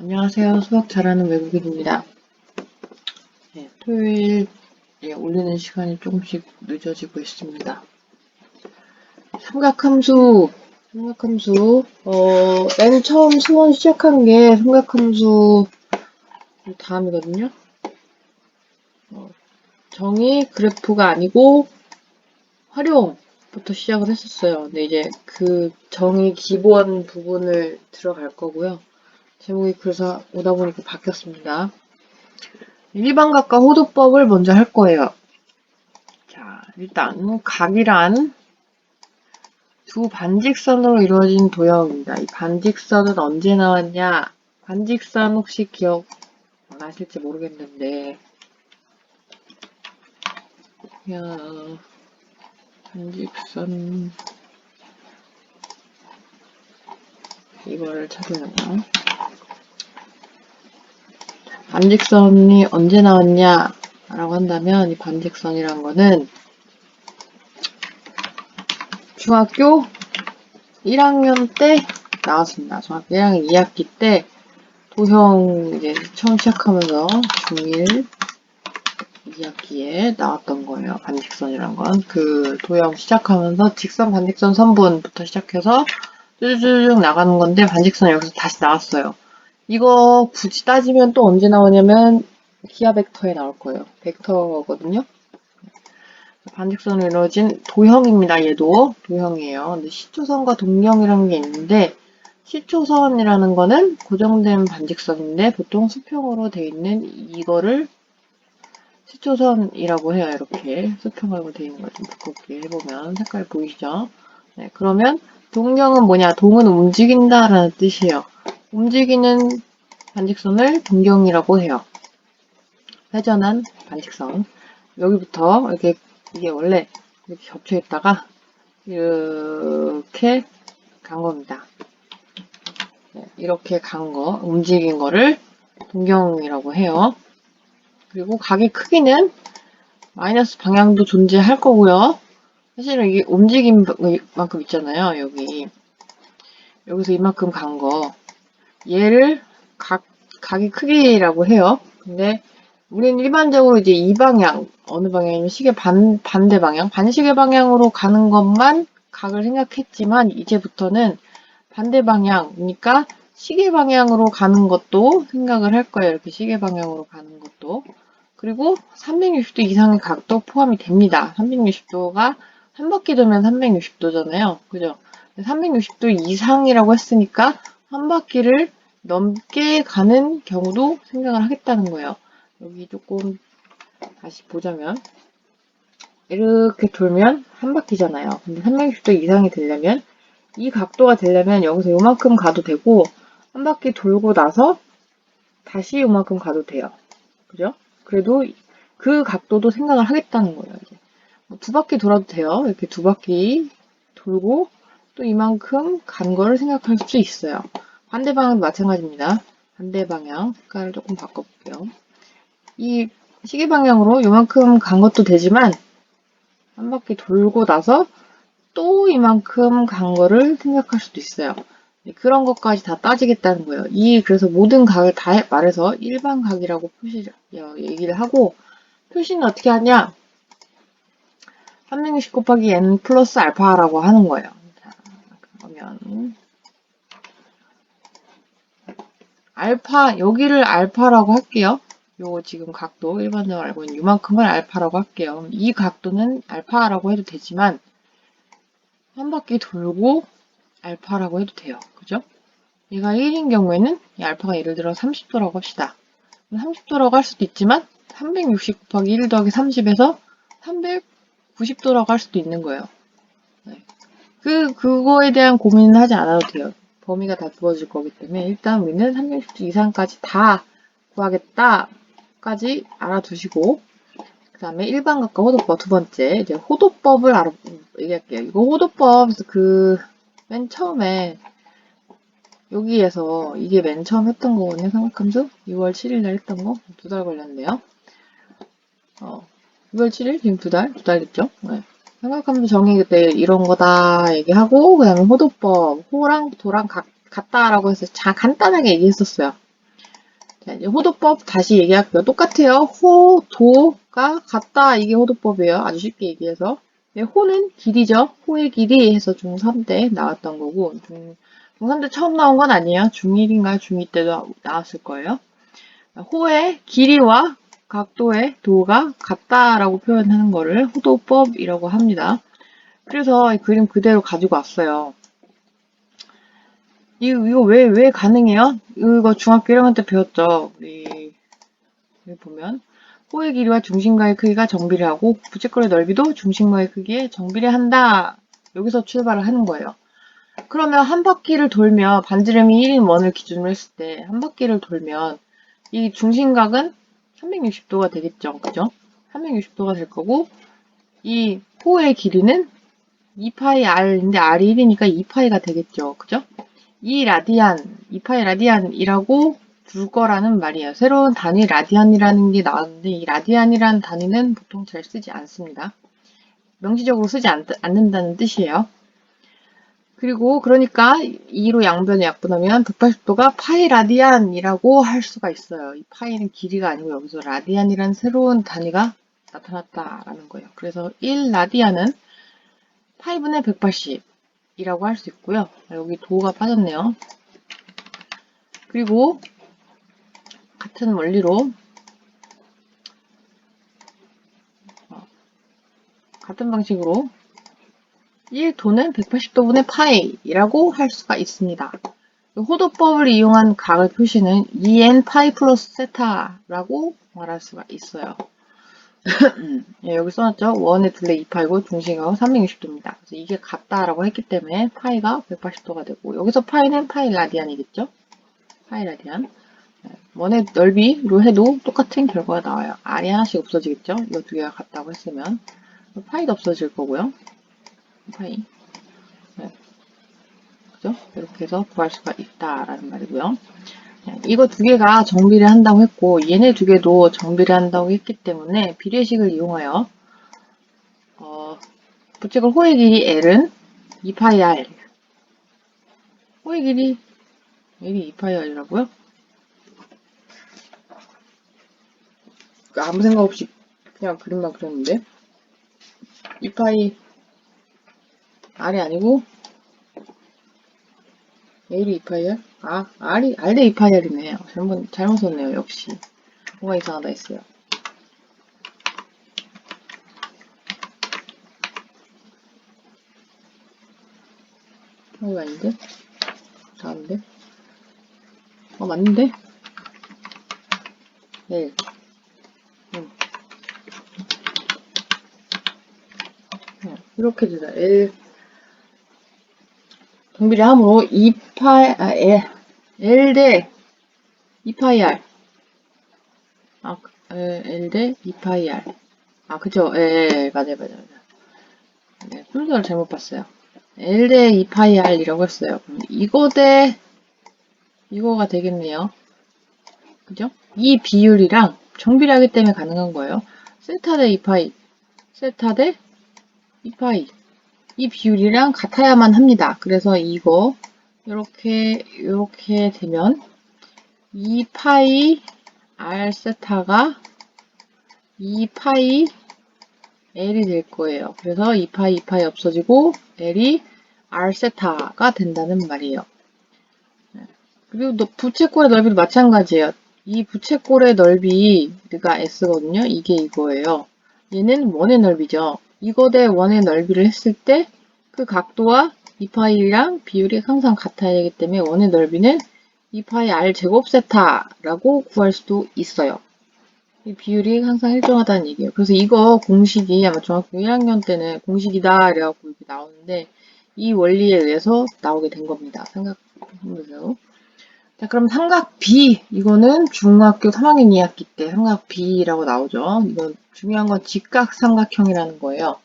안녕하세요. 수학 잘하는 외국인입니다. 네, 토요일 에 올리는 시간이 조금씩 늦어지고 있습니다. 삼각함수, 삼각함수, 어, 맨 처음 수원 시작한 게 삼각함수 다음이거든요. 어, 정의 그래프가 아니고 활용부터 시작을 했었어요. 근데 이제 그 정의 기본 부분을 들어갈 거고요. 제목이 그래서 오다 보니까 바뀌었습니다. 일반각과 호도법을 먼저 할 거예요. 자, 일단 각이란 두 반직선으로 이루어진 도형입니다. 이 반직선은 언제 나왔냐? 반직선 혹시 기억 나실지 모르겠는데 야, 반직선 이거를 찾으려면 반직선이 언제 나왔냐? 라고 한다면 이 반직선이란 거는 중학교 1학년 때 나왔습니다. 중학교 1학년 2학기 때 도형 이제 처음 시작하면서 중1 2학기에 나왔던 거예요. 반직선이란 건. 그 도형 시작하면서 직선, 반직선, 선분부터 시작해서 쭈쭈쭈 나가는 건데 반직선 여기서 다시 나왔어요. 이거 굳이 따지면 또 언제 나오냐면 기하 벡터에 나올 거예요. 벡터거든요. 반직선으로 이루어진 도형입니다. 얘도 도형이에요. 근데 시초선과 동경이라는 게 있는데 시초선이라는 거는 고정된 반직선인데 보통 수평으로 되어 있는 이거를 시초선이라고 해요. 이렇게 수평으로 되어 있는 걸 좀 두껍게 해보면 색깔 보이시죠? 네, 그러면 동경은 뭐냐? 동은 움직인다라는 뜻이에요. 움직이는 반직선을 동경이라고 해요. 회전한 반직선. 여기부터 이렇게 이게 원래 이렇게 겹쳐 있다가 이렇게 간 겁니다. 네, 이렇게 간 거, 움직인 거를 동경이라고 해요. 그리고 각의 크기는 마이너스 방향도 존재할 거고요. 사실은 이게 움직인 만큼 있잖아요. 여기 여기서 이만큼 간 거. 얘를 각, 각의 크기라고 해요. 근데 우리는 일반적으로 이제 이 방향, 어느 방향이면 시계 반, 반대 방향, 반시계 방향으로 가는 것만 각을 생각했지만 이제부터는 반대 방향이니까 시계 방향으로 가는 것도 생각을 할 거예요. 이렇게 시계 방향으로 가는 것도. 그리고 360도 이상의 각도 포함이 됩니다. 360도가 한 바퀴 돌면 360도잖아요. 그죠? 360도 이상이라고 했으니까 한 바퀴를 넘게 가는 경우도 생각을 하겠다는 거예요. 여기 조금 다시 보자면 이렇게 돌면 한 바퀴잖아요. 근데 360도 이상이 되려면 이 각도가 되려면 여기서 요만큼 가도 되고 한 바퀴 돌고 나서 다시 요만큼 가도 돼요. 그죠? 그래도 그 각도도 생각을 하겠다는 거예요. 이제. 뭐두 바퀴 돌아도 돼요. 이렇게 두 바퀴 돌고 또 이만큼 간 거를 생각할 수 있어요. 반대 방향도 마찬가지입니다. 반대 방향 색깔을 조금 바꿔볼게요. 이 시계 방향으로 이만큼 간 것도 되지만 한 바퀴 돌고 나서 또 이만큼 간 거를 생각할 수도 있어요. 네, 그런 것까지 다 따지겠다는 거예요. 이 그래서 모든 각을 다 말해서 일반 각이라고 표시 어, 얘기를 하고 표시는 어떻게 하냐? 360 곱하기 n 플러스 알파라고 하는 거예요. 자, 그러면 알파 여기를 알파라고 할게요. 요 지금 각도 일반적으로 알고 있는 이만큼을 알파라고 할게요. 이 각도는 알파라고 해도 되지만 한 바퀴 돌고 알파라고 해도 돼요. 그죠? 얘가 1인 경우에는 이 알파가 예를 들어 30도라고 합시다. 30도라고 할 수도 있지만 360 곱하기 1 더하기 30에서 390도라고 할 수도 있는 거예요. 네. 그, 그거에 대한 고민은 하지 않아도 돼요. 범위가 다 주어질 거기 때문에 일단 우리는 360도 이상까지 다 구하겠다까지 알아두시고 그 다음에 일반각과 호도법 두 번째 이제 호도법을 알아 얘기할게요. 이거 호도법 그 맨 처음에 여기에서 이게 맨 처음 했던 거거든요. 삼각함수 6월 7일 날 했던 거 두 달 걸렸네요. 어, 6월 7일 지금 두 달? 두 달 됐죠? 네. 삼각함수 정의 그때 이런 거다 얘기하고 그 다음에 호도법 호랑 도랑 가, 같다라고 해서 자 간단하게 얘기했었어요. 자, 이제 호도법 다시 얘기할게요. 똑같아요. 호, 도가 같다. 이게 호도법이에요. 아주 쉽게 얘기해서. 네, 호는 길이죠. 호의 길이 해서 중3 때 나왔던 거고, 중, 중3 때 처음 나온 건 아니에요. 중1인가 중2 때도 나왔을 거예요. 호의 길이와 각도의 도가 같다라고 표현하는 거를 호도법이라고 합니다. 그래서 이 그림 그대로 가지고 왔어요. 이거, 이거 왜, 왜 가능해요? 이거 중학교 1학년 때 배웠죠. 우리, 여기 보면. 호의 길이와 중심과의 크기가 정비례하고 부채꼴의 넓이도 중심과의 크기에 정비례한다. 여기서 출발을 하는 거예요. 그러면 한 바퀴를 돌면 반지름이 1인 원을 기준으로 했을 때 한 바퀴를 돌면 이 중심각은 360도가 되겠죠. 그죠? 360도가 될 거고 이 호의 길이는 2파이 r인데 r이 1이니까 2파이가 되겠죠. 그죠? 이 라디안, 2파이 라디안이라고 줄 거라는 말이에요. 새로운 단위 라디안이라는 게 나왔는데 이 라디안이라는 단위는 보통 잘 쓰지 않습니다. 명시적으로 쓰지 않, 않는다는 뜻이에요. 그리고 그러니까 2로 양변에 약분하면 180도가 파이 라디안이라고 할 수가 있어요. 이 파이는 길이가 아니고 여기서 라디안이라는 새로운 단위가 나타났다라는 거예요. 그래서 1 라디안은 파이분의 180이라고 할 수 있고요. 여기 도가 빠졌네요. 그리고 같은 원리로 어, 같은 방식으로 1도는 180도분의 파이라고 할 수가 있습니다. 호도법을 이용한 각의 표시는 2n 파이 플러스 세타라고 말할 수가 있어요. 예, 여기 써놨죠? 원의 둘레 2파이고 중심각은 360도입니다. 그래서 이게 같다라고 했기 때문에 파이가 180도가 되고 여기서 파이는 파이 라디안이겠죠? 파이 라디안. 예, 원의 넓이로 해도 똑같은 결과가 나와요. R이 하나씩 없어지겠죠? 이거 두 개가 같다고 했으면 파이도 없어질 거고요. 파이. 네. 그죠? 이렇게 해서 구할 수가 있다라는 말이고요. 네, 이거 두 개가 정비를 한다고 했고 얘네 두 개도 정비를 한다고 했기 때문에 비례식을 이용하여 어, 부채꼴 호의 길이 L은 2파이 R 호의 길이 L이 2파이 R이라고요? 아무 생각 없이 그냥 그림만 그렸는데 2파이 R이 아니고 L이 2파이R? 아, R이, R이 2파이R이네. 잘못, 잘못 썼네요, 역시. 뭐가 이상하다 했어요. 이거 아닌데? 다른데? 어, 맞는데? L. 응. 어, 이렇게 되다. L. 정비를 함으로 2파, 아, L, L 대 2파이 R. 아, L 대 2파이 R. 아, 그죠. 예, 예, 맞아요, 맞아요, 맞아요. 네, 순서를 잘못 봤어요. L 대 2파이 R이라고 했어요. 그럼 이거 대 이거가 되겠네요. 그죠? 이 비율이랑 정비를 하기 때문에 가능한 거예요. 세타 대 2파이, 세타 대 2파이. 이 비율이랑 같아야만 합니다. 그래서 이거 이렇게 이렇게 되면 2 파이 r 세타가 2 파이 l이 될 거예요. 그래서 2 파이 2 파이 없어지고 l이 r 세타가 된다는 말이에요. 그리고 부채꼴의 넓이도 마찬가지예요. 이 부채꼴의 넓이가 s거든요. 이게 이거예요. 얘는 원의 넓이죠. 이거 대 원의 넓이를 했을 때 그 각도와 2파이랑 비율이 항상 같아야 되기 때문에 원의 넓이는 2파이 r 제곱 세타라고 구할 수도 있어요. 이 비율이 항상 일정하다는 얘기예요. 그래서 이거 공식이 아마 중학교 1학년 때는 공식이다 이래갖고 이렇게 나오는데 이 원리에 의해서 나오게 된 겁니다. 생각해보세요. 자 그럼 삼각 B 이거는 중학교 3학년 2학기 때 삼각 B라고 나오죠. 이건 중요한 건 직각 삼각형이라는 거예요.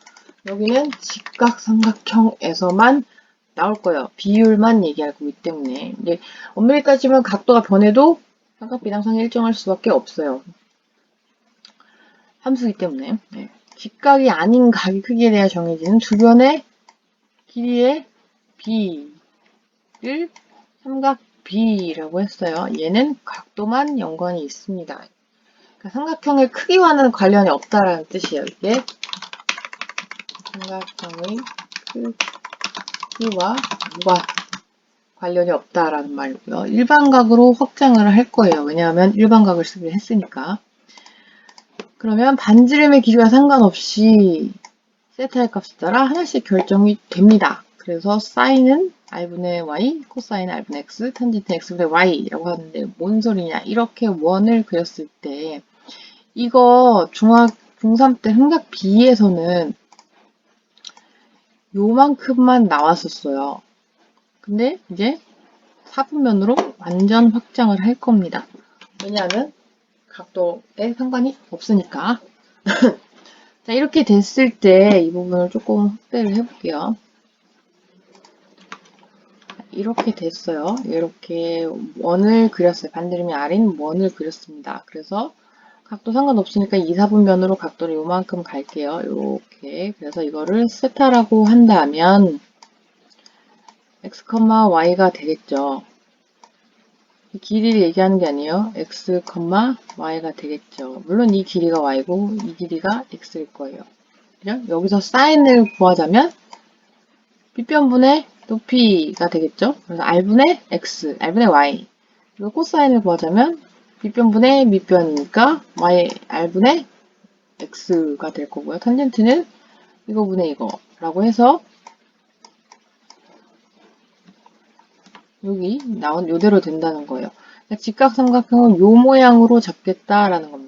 여기는 직각 삼각형에서만 나올 거예요. 비율만 얘기할 거기 때문에. 이제 엄밀히 따지면 각도가 변해도 삼각 비당성이 일정할 수밖에 없어요. 함수이기 때문에. 네. 직각이 아닌 각의 크기에 대해 정해지는 두 변의 길이의 B를 삼각 B라고 했어요. 얘는 각도만 연관이 있습니다. 그러니까 삼각형의 크기와는 관련이 없다라는 뜻이에요. 이게 삼각형의 크기와 뭐가 관련이 없다라는 말이고요. 일반각으로 확장을 할 거예요. 왜냐하면 일반각을 쓰기로 했으니까. 그러면 반지름의 길이와 상관없이 세타의 값에 따라 하나씩 결정이 됩니다. 그래서 사인은 r분의 y, 코사인은 r분의 x, 탄젠트 x분의 y라고 하는데 뭔 소리냐. 이렇게 원을 그렸을 때 이거 중학, 중3 때 삼각 B에서는 요만큼만 나왔었어요. 근데 이제 사분면으로 완전 확장을 할 겁니다. 왜냐하면 각도에 상관이 없으니까. 자, 이렇게 됐을 때 이 부분을 조금 확대를 해볼게요. 이렇게 됐어요. 이렇게 원을 그렸어요. 반지름이 아닌 원을 그렸습니다. 그래서 각도 상관없으니까 2, 4분면으로 각도를 요만큼 갈게요. 이렇게. 그래서 이거를 세타라고 한다면 x, y가 되겠죠. 길이를 얘기하는 게 아니에요. x, y가 되겠죠. 물론 이 길이가 y고 이 길이가 x일 거예요. 그죠? 여기서 사인을 구하자면 빗변분의 높이가 되겠죠. 그래서 r분의 x, r분의 y. 그리고 코사인을 구하자면 빗변분의 밑변이니까 y, r분의 x가 될 거고요. 탄젠트는 이거분의 이거라고 해서 여기 나온 요대로 된다는 거예요. 그러니까 직각삼각형은 요 모양으로 잡겠다라는 겁니다.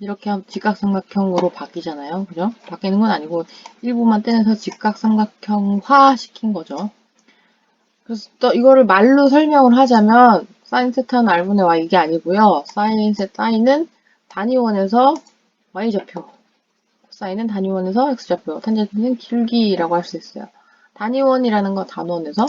이렇게 하면 직각삼각형으로 바뀌잖아요. 그죠? 바뀌는 건 아니고 일부만 떼내서 직각삼각형화 시킨 거죠. 그래서 또 이거를 말로 설명을 하자면 사인 세타는 r분의 y 이게 아니고요. 사인 세 사인은 단위원에서 y좌표, 사인은 단위원에서 x좌표, 탄젠트는 길기라고 할 수 있어요. 단위원이라는 거 단원에서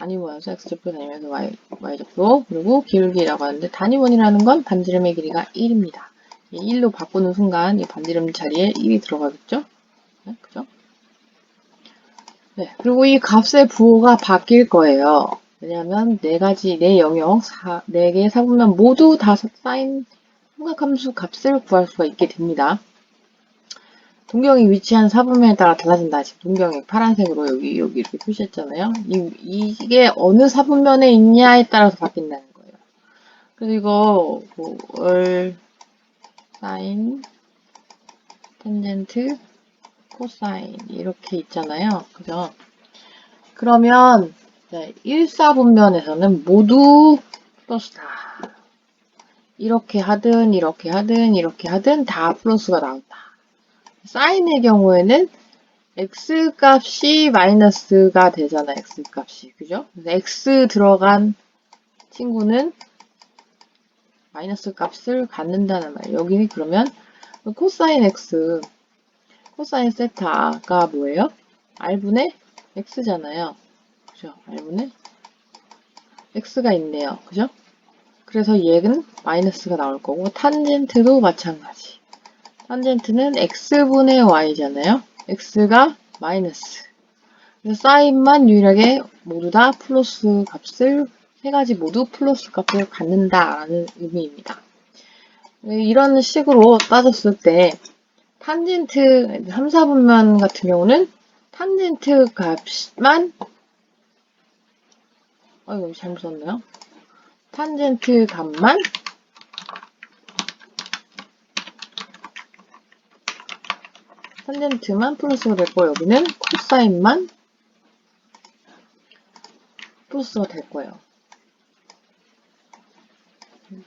단위원에서 x좌표 다니면서 y, y좌표 그리고 기울기라고 하는데 단위원이라는 건 반지름의 길이가 1입니다. 1로 바꾸는 순간 이 반지름 자리에 1이 들어가겠죠? 네, 그죠? 네, 그리고 이 값의 부호가 바뀔 거예요. 왜냐하면 네 가지, 네 영역, 사, 네 개의 사분면 모두 다 사인 삼각함수 값을 구할 수가 있게 됩니다. 동경이 위치한 사분면에 따라 달라진다. 지금 동경이 파란색으로 여기 여기 이렇게 표시했잖아요. 이, 이게 어느 사분면에 있냐에 따라서 바뀐다는 거예요. 이거 뭐, 월, 사인, 탄젠트, 코사인 이렇게 있잖아요. 그죠? 그러면 1사분면에서는 모두 플러스 다. 이렇게 하든 이렇게 하든 이렇게 하든 다 플러스가 나온다. 사인의 경우에는 x 값이 마이너스가 되잖아, x 값이. 그죠? x 들어간 친구는 마이너스 값을 갖는다는 말이에요. 여기는 그러면 코사인 x, 코사인 세타가 뭐예요? r분의 x잖아요. 그죠? r분의 x가 있네요. 그죠? 그래서 얘는 마이너스가 나올 거고 탄젠트도 마찬가지. 탄젠트는 x분의 y잖아요. x가 마이너스. 사인만 유일하게 모두 다 플러스 값을 세 가지 모두 플러스 값을 갖는다라는 의미입니다. 네, 이런 식으로 따졌을 때 탄젠트 3, 4분면 같은 경우는 탄젠트 값만 어이구 잘못 썼네요. 탄젠트 값만 탄젠트만 플러스가 될 거예요. 여기는 코사인만 플러스가 될 거예요.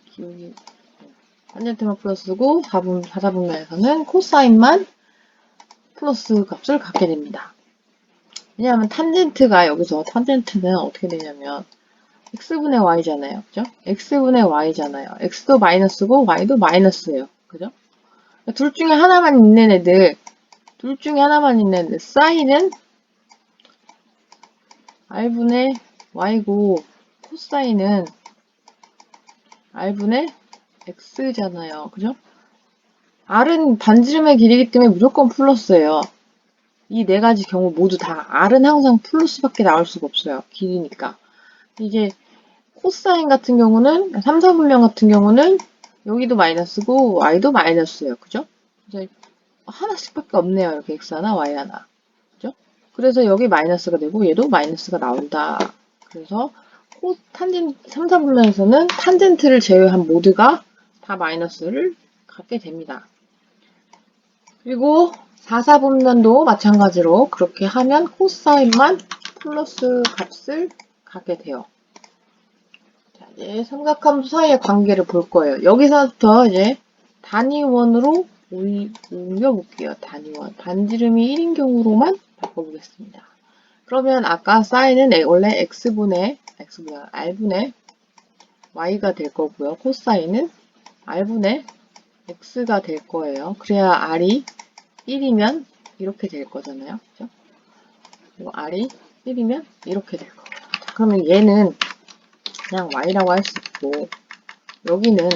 기울기 탄젠트만 플러스고 4분, 4사분면에서는 코사인만 플러스 값을 갖게 됩니다. 왜냐하면 탄젠트가 여기서 탄젠트는 어떻게 되냐면 x분의 y잖아요. 그죠? x분의 y잖아요. x도 마이너스고 y도 마이너스예요. 그죠? 둘 중에 하나만 있는 애들 둘 중에 하나만 있는데 사인은 r분의 y고 코사인은 r분의 x잖아요. 그죠? r은 반지름의 길이기 때문에 무조건 플러스예요. 이 네 가지 경우 모두 다 R은 항상 플러스밖에 나올 수가 없어요. 길이니까. 이제 코사인 같은 경우는 3, 4분면 같은 경우는 여기도 마이너스고 y도 마이너스예요. 그죠? 이제 하나씩밖에 없네요. 이렇게 x 하나, y 하나. 그죠? 그래서 여기 마이너스가 되고 얘도 마이너스가 나온다. 그래서 코 탄젠 3, 4분면에서는 탄젠트를 제외한 모두가 다 마이너스를 갖게 됩니다. 그리고 4, 4분면도 마찬가지로 그렇게 하면 코사인만 플러스 값을 갖게 돼요. 자, 이제 삼각함수 사이의 관계를 볼 거예요. 여기서부터 이제 단위원으로 올- 옮겨볼게요. 단위원. 반지름이 1인 경우로만 바꿔보겠습니다. 그러면 아까 사인은 에- 원래 x분의, x분의, r분의 y가 될 거고요. 코사인은 r분의 x가 될 거예요. 그래야 r이 1이면 이렇게 될 거잖아요. 그죠? 그리고 r이 1이면 이렇게 될 거고요. 자, 그러면 얘는 그냥 y라고 할 수 있고 여기는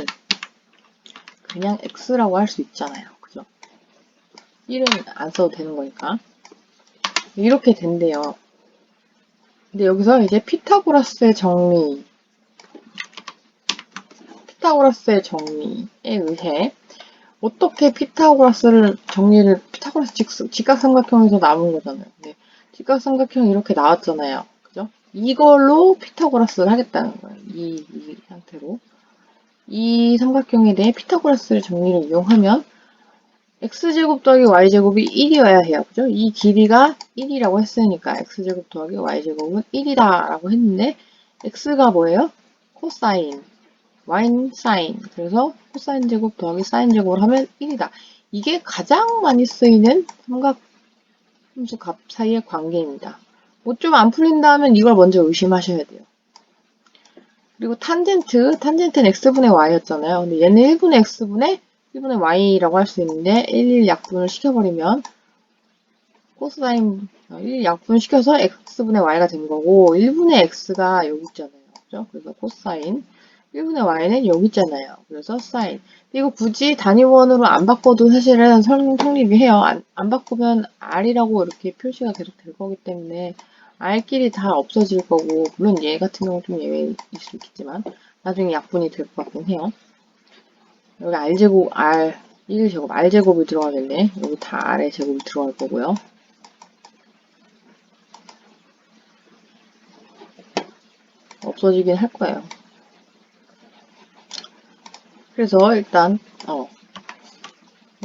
그냥 x라고 할 수 있잖아요. 그죠? 1은 안 써도 되는 거니까. 이렇게 된대요. 근데 여기서 이제 피타고라스의 정리, 피타고라스의 정리에 의해 어떻게 피타고라스를 정리를 피타고라스 직, 직각삼각형에서 나온 거잖아요. 근데 직각삼각형이 이렇게 나왔잖아요. 그죠? 이걸로 피타고라스를 하겠다는 거예요. 이, 이 상태로. 이 삼각형에 대해 피타고라스를 정리를 이용하면 x제곱 더하기 y제곱이 1이어야 해요. 그죠? 이 길이가 1이라고 했으니까 x제곱 더하기 y제곱은 1이다 라고 했는데 x가 뭐예요? 코사인, y는 사인. 그래서 코사인 제곱 더하기 사인 제곱을 하면 1이다. 이게 가장 많이 쓰이는 삼각 함수 값 사이의 관계입니다. 뭐 좀 안 풀린다 하면 이걸 먼저 의심하셔야 돼요. 그리고 탄젠트, 탄젠트는 x분의 y였잖아요. 근데 얘는 1분의 x분의 1분의 y라고 할 수 있는데 1, 1 약분을 시켜버리면 코사인 1 약분 시켜서 x분의 y가 된 거고 1분의 x가 여기 있잖아요. 그죠? 그래서 코사인 1분의 y는 여기 있잖아요. 그래서 사인. 이거 굳이 단위원으로 안 바꿔도 사실은 성, 성립이 해요. 안, 안 바꾸면 r이라고 이렇게 표시가 계속 될 거기 때문에 r끼리 다 없어질 거고 물론 얘 같은 경우 좀 예외일 수 있겠지만 나중에 약분이 될 것 같긴 해요. 여기 r제곱, r, 1제곱, r제곱이 들어가겠네. 여기 다 r의 제곱이 들어갈 거고요. 없어지긴 할 거예요. 그래서 일단 어,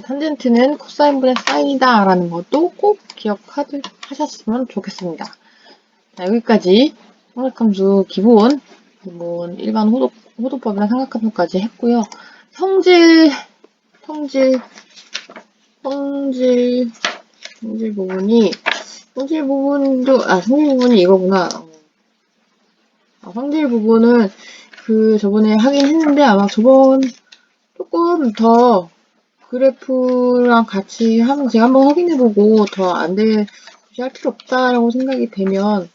탄젠트는 코사인분의 사인이다 라는 것도 꼭 기억하셨으면 좋겠습니다. 자, 여기까지 삼각함수 기본, 기본 일반 호도, 호도법이나 삼각함수까지 했고요. 성질, 성질, 성질, 성질 부분이, 성질 부분도, 아, 성질 부분이 이거구나. 어. 아, 성질 부분은 그 저번에 하긴 했는데 아마 저번 조금 더 그래프랑 같이 하면 제가 한번 확인해보고 더안 돼, 할 필요 없다라고 생각이 되면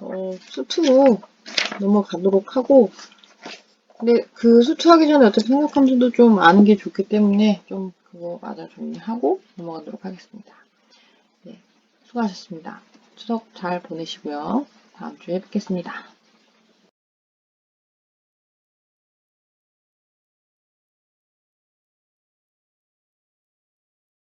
어, 수투로 넘어가도록 하고 근데 그 수투하기 전에 어차피 생각함수도 좀 아는 게 좋기 때문에 좀 그거 맞아 정리하고 넘어가도록 하겠습니다. 네, 수고하셨습니다. 추석 잘 보내시고요. 다음 주에 뵙겠습니다.